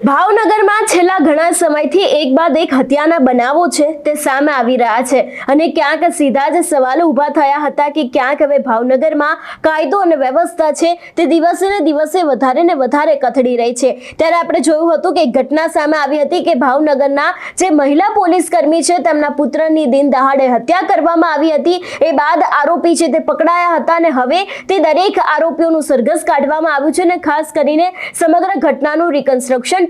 ભાવનગરમાં છેલ્લા ઘણા સમયથી એક બાદ એક હત્યાના બનાવો છે તે સામે આવી રહ્યા છે અને ક્યાંક સીધા જ સવાલો ઊભા થયા હતા કે ક્યાંક હવે ભાવનગરમાં કાયદો અને વ્યવસ્થા છે તે દિવસે ને દિવસે વધારે ને વધારે કથળી રહી છે. ત્યારે આપણે જોયું હતું કે ઘટના સામે આવી હતી કે ભાવનગરના જે મહિલા પોલીસ કર્મી છે તેમના પુત્રની દિન દહાડે હત્યા કરવામાં આવી હતી. એ બાદ આરોપી છે તે પકડાયા હતા અને હવે તે દરેક આરોપીઓનું સરઘસ કાઢવામાં આવ્યું છે અને ખાસ કરીને સમગ્ર ઘટનાનું રિકન્સ્ટ્રક્શન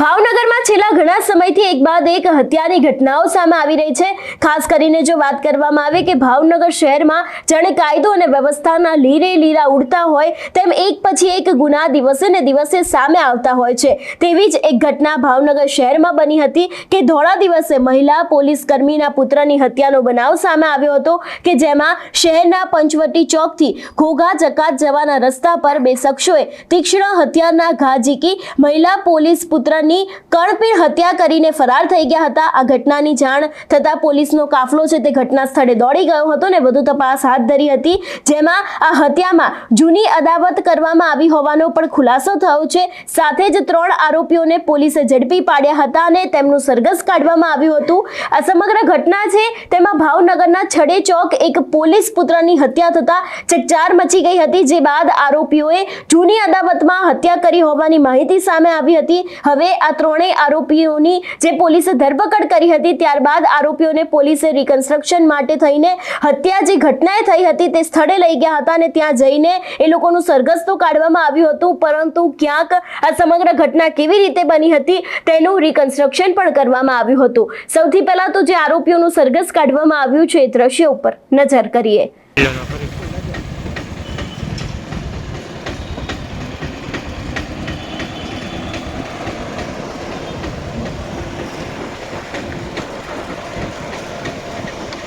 ભાવનગરમાં છેલ્લા ઘણા સમયથી એક બાદ એક હત્યાની ઘટનાઓ સામે આવી રહી છે. ખાસ કરીને જો વાત કરવામાં આવે કે ભાવનગર શહેરમાં જાણે કાયદો અને વ્યવસ્થાના લીરે લીરા ઉડતા હોય, તેમ એક પછી એક ગુના દિવસે ને દિવસે સામે આવતા હોય છે. તેવી જ એક ઘટના ભાવનગર શહેરમાં બની હતી કે ધોળા દિવસે મહિલા પોલીસ કર્મીના પુત્રની હત્યાનો બનાવ સામે આવ્યો હતો કે જેમાં શહેરના પંચવટી ચોકથી ઘોઘા જકાત જવાના રસ્તા પર બે શખ્સોએ તીક્ષ્ણ હત્યારના ઘા ઝીકી મહિલા પોલીસ પુત્રની કળપીણ હત્યા કરીને ફરાર થઈ ગયા હતા. આ ઘટનાની જાણ થતાં પોલીસનો કાફલો છે તે ઘટના સ્થળે દોડી ગયો હતો ને વધુ તપાસ હાથ ધરી હતી. જેમાં આ હત્યામાં જૂની અદાવત કરવામાં આવી હોવાનો પણ ખુલાસો થયો છે. સાથે જ ત્રણ આરોપીઓને પોલીસે ઝડપી પાડ્યા હતા અને તેમનું સરઘસ કાઢવામાં આવ્યું હતું. આ સમગ્ર ઘટના છે તેમાં ભાવનગરના છડે ચોક એક પોલીસ પુત્રની હત્યા થતા ચકચાર મચી ગઈ હતી. જે બાદ આરોપીઓએ જૂની અદાવતમાં હત્યા કરી હોવાની માહિતી સામે આવી હતી. હવે આ ત્રણેય આરોપીઓની જે પોલીસે ધરપકડ કરી હતી, ત્યારબાદ આરોપીઓને પોલીસે રિકન્સ્ટ્રક્શન માટે થઈને હત્યા જે ઘટનાએ થઈ હતી તે સ્થળે લઈ ગયા હતા અને ત્યાં જઈને એ લોકોનું સરઘસ તો કાઢવામાં આવ્યું હતું, પરંતુ ક્યાંક આ સમગ્ર ઘટના કેવી રીતે બની હતી તેનું રિકન્સ્ટ્રક્શન પણ કરવામાં આવ્યું હતું. સૌથી પહેલા તો જે આરોપીઓનું સરઘસ કાઢવામાં આવ્યું છે એ દ્રશ્ય ઉપર નજર કરીએ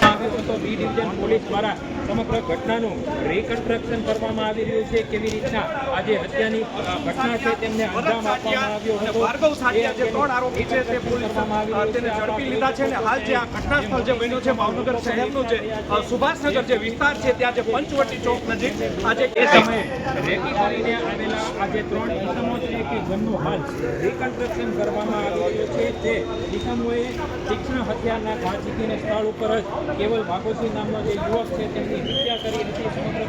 આવ્યો હતો બી ડિવિઝન પોલીસ દ્વારા સમગ્ર ઘટનાનું રિકન્સ્ટ્રક્શન કરવામાં આવી રહ્યું છે. કેવી રીતના આજે હત્યાની ઘટના છે તેમને અંજામ આપવામાં આવ્યો હતો. ભાર્ગવ સાટિયા જે ત્રણ આરોપી છે તે તેને ઝડપી લીધા છે અને હાલ જે આ ઘટના સ્થળ જે બન્યું છે ભાવનગર શહેરનું જે સુભાષનગર જે વિસ્તાર છે ત્યાં જે પંચવટી ચોક નજીક આજે એ સમયે રેકી કરીને આવેલા આજે ત્રણ ઇસમો છે. કે જેમનું હાલ રિકન્સ્ટ્રક્શન કરવામાં આવી રહ્યું છે. જે ઇસમોએ તીક્ષ્ણ હથિયારના ઘા સ્થળ ઉપર જ કેવલ ભાગોસિંહ નામનો જે યુવક છે તેમની હત્યા કરી હતી સમગ્ર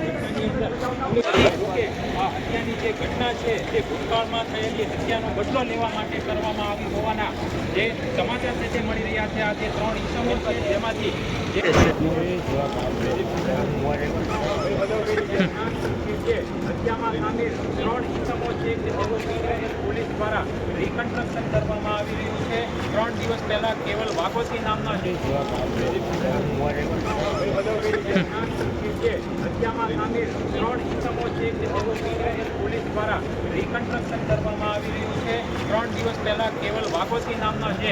પોલીસે આ હત્યાની જે ઘટના છે તે ભૂતકાળમાં થયેલી હત્યાનો બદલો લેવા માટે કરવામાં આવી હોવાના જે સમાચાર છે તે મળી રહ્યા છે આજે ત્રણ ઇસમો છે જેમાંથી હત્યામાં સામેલ ત્રણ ઇસમો છે કે જેઓ બીજાની પોલીસ દ્વારા રિકન્સ્ટ્રક્શન કરવામાં આવી રહ્યું છે. ત્રણ દિવસ પહેલા કેવલ વાઘોસી નામના જે હત્યામાં સામેલ ત્રણ ઇસમો છે કે જેઓ બીજાની પોલીસ દ્વારા રિકન્સ્ટ્રક્શન કરવામાં આવી રહ્યું છે. ત્રણ દિવસ પહેલા કેવલ વાઘોસી નામના જે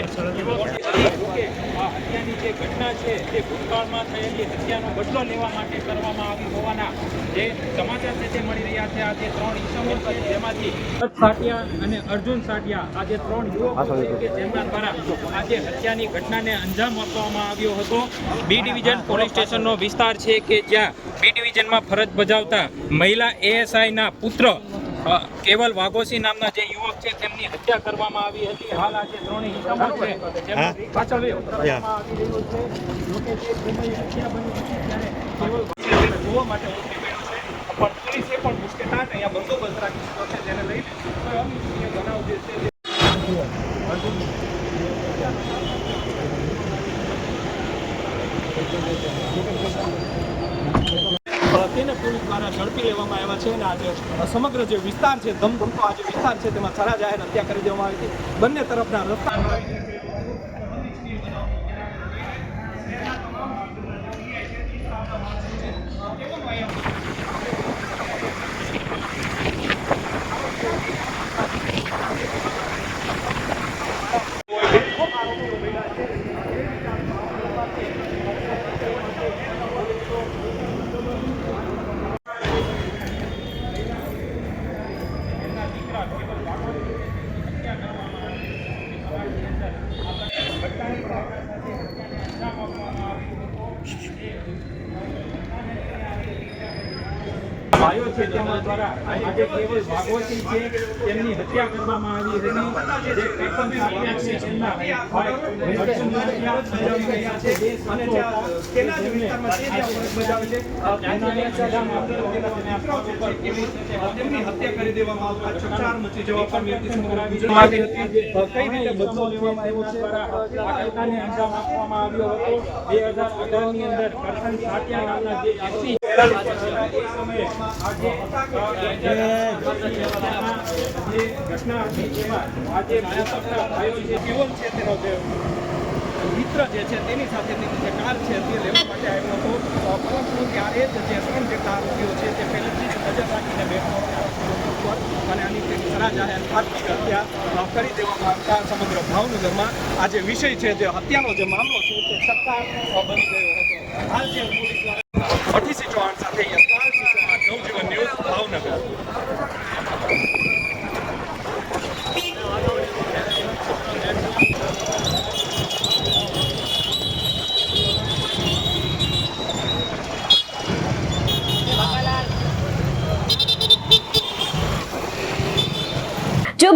હત્યાની જે ઘટના છે, તે ભૂતકાળમાં થયેલી હત્યાનો બદલો લેવા માટે કરવામાં આવી હોવાના જે સમાચાર છે તે મળી રહ્યા છે. આજે ત્રણ ઇસમો છે, જેમાંથી સાટિયા અને અર્જુન સાટિયા આજે ત્રણ યુવકો છે કે જેમના દ્વારા આજે હત્યાની ઘટનાને અંજામ આપવામાં આવ્યો હતો. બી ડિવિઝન પોલીસ સ્ટેશનનો વિસ્તાર છે કે જ્યાં બી ડિવિઝનમાં ફરજ બજાવતા મહિલા એએસઆઈના પુત્ર કેવલ વાઘોસી નામના જે યુવક છે તેમની હત્યા કરવામાં આવી હતી. હાલ આ જે ત્રણેય ઇસમો છે પાછળ જોવા માટે પણ પોલીસે પણ મુશ્કેટાટ અહીંયા બંદોબસ્ત રાખી દીધો છે જેને લઈને અનિચ્છનીય બનાવ જે છે પોલીસ દ્વારા ઝડપી લેવામાં આવ્યા છે અને આજે સમગ્ર જે વિસ્તાર છે, ધમધમતો આ જે વિસ્તાર છે તેમાં સરા જાહેર હત્યા કરી દેવામાં આવી હતી. બંને તરફના રસ્તા görüşürüz. આવ્યો છે તેમના દ્વારા. આજે કેવલ ભાગવતી છે તેમની હત્યા કરવામાં આવી હતી જે છે તેમના હર્ષુભાઈ બજાવી રહ્યા છે. અને જ્યાં તેના જ વિસ્તારમાં તે જ્યાં ફરજ બજાવે છે તેના સજામાં આપેલો હતો તેને ઉપર કેવી રીતે તેમની હત્યા કરી દેવામાં આવતા ચકચાર મચી જવા પામી હતી સમગ્ર હતી. આવી કઈ રીતે બદલો લેવામાં આવ્યો છે? આ ઘટનાને અંજામ આપવામાં આવ્યો હતો. બે હજાર અઢારની અંદર કરશન સાટિયા નામના જે મિત્ર જે છે તેની સાથે કાર છે તે લેવા માટે આવ્યો હતો. પરંતુ ત્યારે જ જે ત્રણ જેટલા આરોપીઓ છે તે પહેલેથી જ નજર રાખીને બેઠો હતો અને સરા જાહેર ખાતરી હત્યા કરી દેવા આવતા સમગ્ર ભાવનગરમાં આ જે વિષય છે જે હત્યાનો જે મામલો છે તે સત્તા બની ગયો હતો. હાલ જે પોલીસ દ્વારા અઠીસી ચૌહાણ સાથે યશપાલસિંહ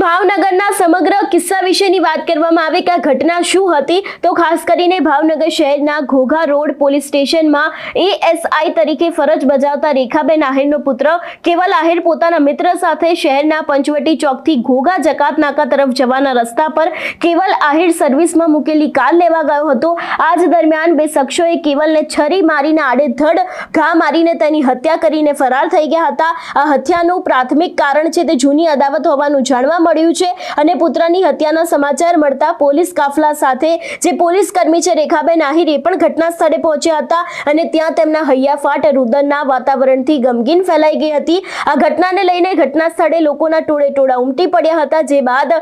ભાવનગરના સમગ્ર કિસ્સા વિશેની વાત કરવામાં આવે કે આ ઘટના શું હતી, તો ખાસ કરીને ભાવનગર શહેરના ઘોઘા રોડ પોલીસ સ્ટેશનમાં એએસઆઈ તરીકે ફરજ બજાવતા રેખાબેન આહિરનો પુત્ર કેવલ આહિર પોતાના મિત્ર સાથે શહેરના પંચવટી ચોકથી ઘોઘા જકાત નાકા તરફ જવાના રસ્તા પર કેવલ આહિર સર્વિસમાં મૂકેલી કાર લેવા ગયો હતો. આ જ દરમિયાન બે શખ્સોએ કેવલને છરી મારીને આડેધડ ઘા મારીને તેની હત્યા કરીને ફરાર થઈ ગયા હતા. આ હત્યાનું પ્રાથમિક કારણ છે તે જૂની અદાવત હોવાનું જાણવા મળ્યું છે અને પુત્રની હત્યાના સમાચાર મળતા પોલીસ કાફલા સાથે જે પોલીસ કર્મી છે, રેખાબેન આહિર, એ પણ ઘટના સ્થળે પહોંચ્યા હતા અને ત્યાં તેમના હૈયાફાટ રુદનના વાતાવરણથી ગમગીન ફેલાઈ ગઈ હતી. આ ઘટનાને લઈને ઘટના સ્થળે લોકોના ટોળે ટોળા ઉમટી પડ્યા હતા. જે બાદ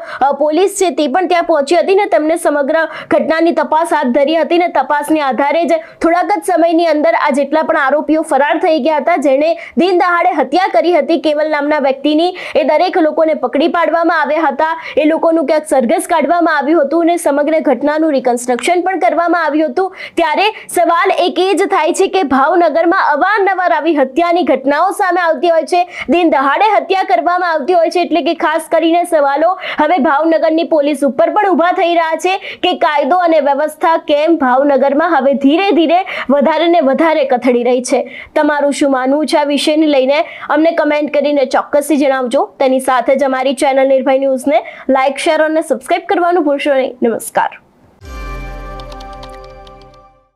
પોલીસ છે, તે પણ ત્યાં પહોંચી હતી ને તેમને સમગ્ર ઘટનાની તપાસ હાથ ધરી હતી ને તપાસની આધારે જ થોડાક જ સમયની અંદર આ જેટલા પણ આરોપીઓ ફરાર થઈ ગયા હતા. જેણે દિન દહાડે હત્યા કરી હતી. કેવલ નામના વ્યક્તિની એ દરેક લોકોને પકડી પાડવામાં આવ્યા હતા. એ લોકોનું ક્યાંક સરઘસ કાઢવામાં આવ્યું હતું અને સમગ્ર ઘટનાનું રિકન્સ્ટ્રક્શન પણ કરવામાં આવ્યું હતું. ત્યારે સવાલ એક એ જ થાય છે કે ભાવનગરમાં અવારનવાર આવી હત્યાની ઘટનાઓ સામે આવતી હોય છે. દિન દહાડે હત્યા કરવામાં આવતી હોય છે એટલે કે ખાસ કરીને સવાલો હવે ભાવનગરની પોલીસ ઉપર પણ ઊભા થઈ રહ્યા છે કે કાયદો અને વ્યવસ્થા કેમ ભાવનગરમાં હવે ધીરે ધીરે વધારે ને વધારે કથળી રહી છે. તમારું શું માનવું છે આ વિષયને લઈને? અમને કમેન્ટ કરીને ચોક્કસથી જણાવજો. તેની સાથે જ અમારી ચેનલ નિર્ભય ન્યૂઝને લાઇક શેર અને સબસ્ક્રાઇબ કરવાનું ભૂલશો નહીં. નમસ્કાર.